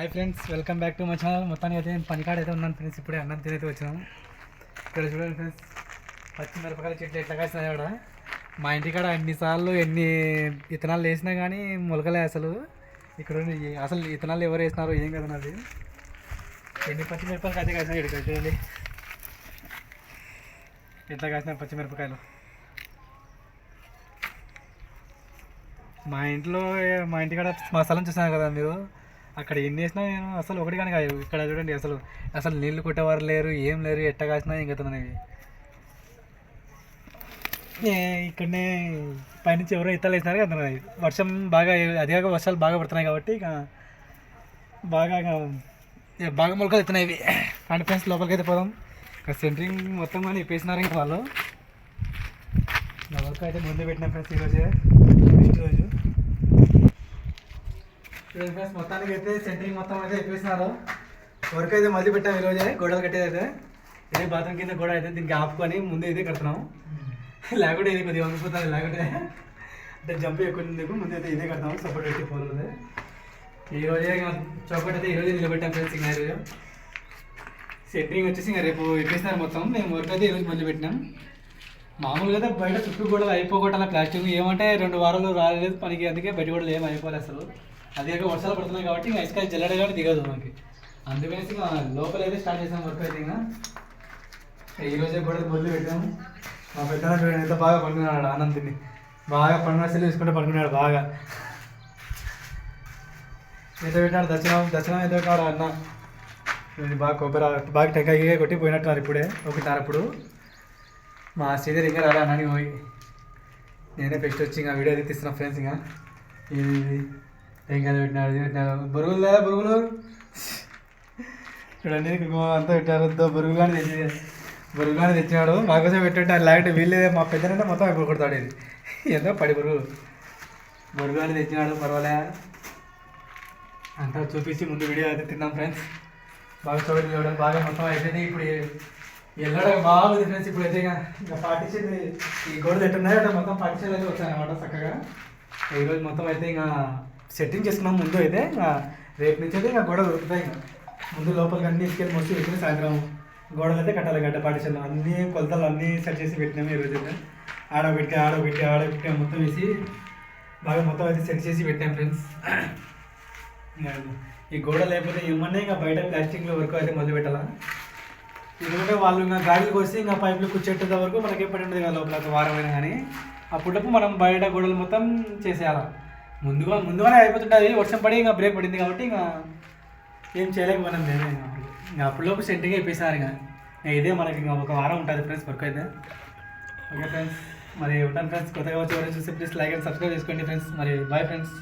Hi friends welcome back to my channel. మొత్తానికి అయితే నేను పనికాడ అయితే ఉన్నాను ఫ్రెండ్స్. ఇప్పుడే అన్నం తినైతే వచ్చినాము ఇక్కడ చూడండి ఫ్రెండ్స్ పచ్చిమిరపకాయల చెట్లు ఎట్లా కాసినాయి కూడా మా ఇంటికాడ ఎన్నిసార్లు ఎన్ని విత్తనాలు వేసినా కానీ మొలకలే అసలు. ఇక్కడ అసలు ఇతనాలు ఎవరు వేసినారో ఏం కదా నాది. ఎన్ని పచ్చిమిరపకాయలు అయితే కాసినాయి ఇక్కడ చూడండి. ఎట్లా కాసినాయి పచ్చిమిరపకాయలు మా ఇంట్లో మా ఇంటికాడ మా స్థలం చూసినారు కదా మీరు? అక్కడ ఎన్ని వేసినా నేను అసలు ఒకటి కానీ కాదు. ఇక్కడ చూడండి అసలు అసలు నీళ్ళు కొట్టేవారు లేరు ఏం లేరు ఎట్ట కాసినా ఇంకా అనేవి ఇక్కడనే పైనుంచి ఎవరో ఇత్తలు వేసినారు కదా వర్షం బాగా అదిగాక వర్షాలు బాగా పడుతున్నాయి కాబట్టి ఇక బాగా ఇక ఇక బాగా మొలకలు ఎత్తున్నాయి ఇవి. అండ్ ఫ్రెండ్స్ లోపలికి అయితే పోదాం. ఇక సెంటరింగ్ మొత్తం కానీ ఇప్పేసినారు ఇంక వాళ్ళు. నా వర్క్ అయితే ముందు పెట్టిన ఫ్రెండ్స్ ఈరోజే నెక్స్ట్ రోజు. ఫ్రెండ్స్ మొత్తానికి అయితే సెంటరింగ్ మొత్తం అయితే ఎక్కేసినారు వర్క్ అయితే మళ్ళీ పెట్టాం ఈరోజే గోడలు కట్టేది అయితే. ఇదే బాత్రూమ్ కింద గోడ అయితే దీనికి ఆపుకొని ముందు ఇదే కడుతున్నాం. లేకుంటే ఇది కొద్దిగా వంగిపోతుంది లేకుంటే అంటే జంప్ ఎక్కువ ఉంది ముందు అయితే ఇదే కడతాము సపోర్ట్ పెట్టి పోలేదు ఈ రోజే ఇంకా చౌకట్ అయితే ఈరోజే నిలబెట్టాం ఫ్రెండ్స్ ఇంకా ఈరోజు సెంటరింగ్ వచ్చేసి ఇంకా రేపు ఎక్కేసినారు మొత్తం మేము వర్క్ అయితే ఈరోజు మళ్ళీ పెట్టినాం. మామూలుగా అయితే బయట చుట్టూ కూడా అయిపోగొట్టాల ప్లాస్టిక్ ఏమంటే రెండు వారాలు రాలేదు పనికి అందుకే బయట కూడా ఏం అయిపోలేదు అసలు. అది కాక వర్షాలు పడుతున్నాయి కాబట్టి ఇంకా ఇసుక జల్లడ కాబట్టి దిగదు మనకి అందుకనేసి ఇంకా లోపల అయితే స్టార్ట్ చేసాం వర్క్ అయితే ఇంకా. ఈరోజే కూడా మొదలు పెట్టాము. మా పెద్ద చూడండి ఎంత బాగా పండుకున్నాడు ఆనందిని. బాగా పండుగ తీసుకుంటే పడుకున్నాడు బాగా. ఎంత పెట్టినాడు? దర్శనం దర్శనం ఎంత పెట్టినాడు అన్న? బాగా కొబ్బరి బాగా టెంకాయ కొట్టి పోయినట్టున్నారు ఇప్పుడే. ఒకటిన్నర ఇప్పుడు మా శ్రీధర్ ఇంకా రాడా అన్నని పోయి. నేనే ఫస్ట్ వచ్చి ఇంకా వీడియో తీస్తున్నా ఫ్రెండ్స్ ఇంకా. ఇది టెంకాయలు పెట్టినాడు పెట్టినాడు బొరుగులు లేదా బొరుగులు? చూడండి అంతా పెట్టారు. దో కానీ తెచ్చి బొరుగు కానీ తెచ్చినాడు. మాకోసం పెట్టాడు లేకపోతే వీళ్ళే మా పెద్దనంటే మొత్తం అయిపోయి కొడతాడు ఇది. ఏదో పడి బొరుగు. బొరుగు కానీ తెచ్చినాడు పర్వాలే. అంతా చూపించి ముందు వీడియో అయితే తిన్నాం ఫ్రెండ్స్ బాగా చూడండి చూడండి బాగా మొత్తం అయిపోయింది. ఇప్పుడు వెళ్ళడం బాగుంది ఫ్రెండ్స్ ఇప్పుడు అయితే ఇంకా- ఇంకా ఈ గోడలు ఎట్టున్నాయో మొత్తం పార్టీషన్ వచ్చాను అనమాట చక్కగా. ఈరోజు మొత్తం అయితే ఇంకా సెట్టింగ్ చేసుకున్నాం ముందు అయితే ఇంకా రేపు నుంచి అయితే ఇంకా గోడ దొరుకుతాయి ఇంకా. ముందు లోపలికి అన్ని ఇసుకెళ్ళి మొత్తం పెట్టిన సాయంత్రం గోడలు అయితే కట్టాలి గడ్డ పాటించాలి అన్ని కొలతలు అన్నీ సెట్ చేసి పెట్టినాము ఈరోజు అయితే ఆడ పెట్టి ఆడ పెట్టి ఆడ పెట్టి మొత్తం వేసి బాగా మొత్తం అయితే సెట్ చేసి పెట్టాం ఫ్రెండ్స్. ఈ గోడ లేకపోతే ఏమన్నా ఇంకా బయట ప్లాస్టిక్లో వర్క్ అయితే మొదలు పెట్టాలా? ఎందుకంటే వాళ్ళు ఇంకా గాడికి కోసి ఇంకా పైపులు కూర్చేటంత వరకు మనకి ఏం ఉండదు కదా లోపల ఒక వారమైనా కానీ. అప్పుడప్పుడు మనం బయట గోడలు మొత్తం చేసేయాలి? ముందుగా ముందుగానే అయిపోతుంటుంది. వర్షం పడి ఇంకా బ్రేక్ పడింది కాబట్టి ఇంకా ఏం చేయలేకపోయినాం నేనే ఇంకా అప్పుడు సెంటింగ్ అయిపోయినారు ఇంకా. ఇదే మనకి ఇంకా ఒక వారం ఉంటుంది ఫ్రెండ్స్ వర్క్ అయితే. ఓకే ఫ్రెండ్స్ మరి ఉంటాను ఫ్రెండ్స్. కొత్తగా వచ్చి చూస్తే ప్లీజ్ లైక్ అండ్ సబ్స్క్రైబ్ చేసుకోండి ఫ్రెండ్స్. మరి బాయ్ ఫ్రెండ్స్.